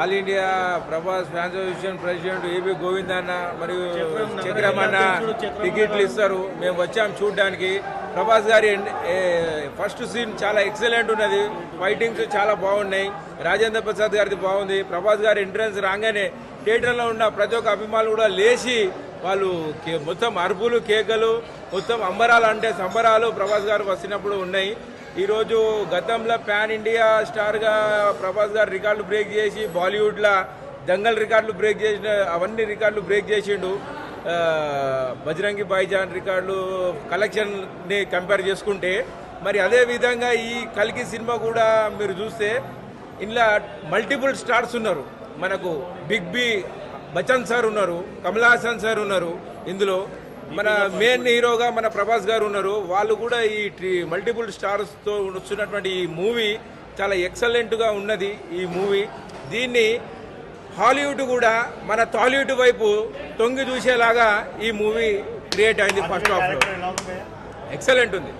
All India Prabhas fans association president AB Govindanna మరియు చక్రమన్న టికెట్లు ఇస్తారు. మేము వచ్చాం చూడడానికి. ప్రభాస్ గారి ఫస్ట్ సీన్ చాలా ఎక్సలెంట్ ఉన్నది. ఫైటింగ్స్ చాలా బాగున్నాయి. రాజేంద్ర ప్రసాద్ గారిది బాగుంది. ప్రభాస్ గారి ఎంట్రన్స్ రాగానే థియేటర్లో ఉన్న ప్రతి ఒక్క అభిమానులు కూడా లేచి వాళ్ళు మొత్తం అరుపులు కేకలు మొత్తం అంబరాలు అంటే సంబరాలు ప్రభాస్ గారు వచ్చినప్పుడు ఉన్నాయి. ఈరోజు గతంలో ప్యాన్ ఇండియా స్టార్గా ప్రభాస్ గారు రికార్డులు బ్రేక్ చేసి బాలీవుడ్లో దంగల్ రికార్డులు బ్రేక్ చేసిన అవన్నీ రికార్డులు బ్రేక్ చేసిండు. బజరంగి భాయిజాన్ రికార్డులు కలెక్షన్ని కంపేర్ చేసుకుంటే మరి అదే విధంగా ఈ కల్కి సినిమా కూడా మీరు చూస్తే ఇందులో మల్టిపుల్ స్టార్స్ ఉన్నారు. మనకు బిగ్ బి బచ్చన్ సార్ ఉన్నారు కమల్ హాసన్ సార్ ఉన్నారు. ఇందులో మన మెయిన్ హీరోగా మన ప్రభాస్ గారు ఉన్నారు. వాళ్ళు కూడా ఈ మల్టిపుల్ స్టార్స్తో వచ్చినటువంటి ఈ మూవీ చాలా ఎక్సలెంట్గా ఉన్నది ఈ మూవీ. దీన్ని హాలీవుడ్ కూడా మన టాలీవుడ్ వైపు తొంగి చూసేలాగా ఈ మూవీ క్రియేట్ అయింది ఫస్ట్ హాఫ్లో ఎక్సలెంట్ ఉంది.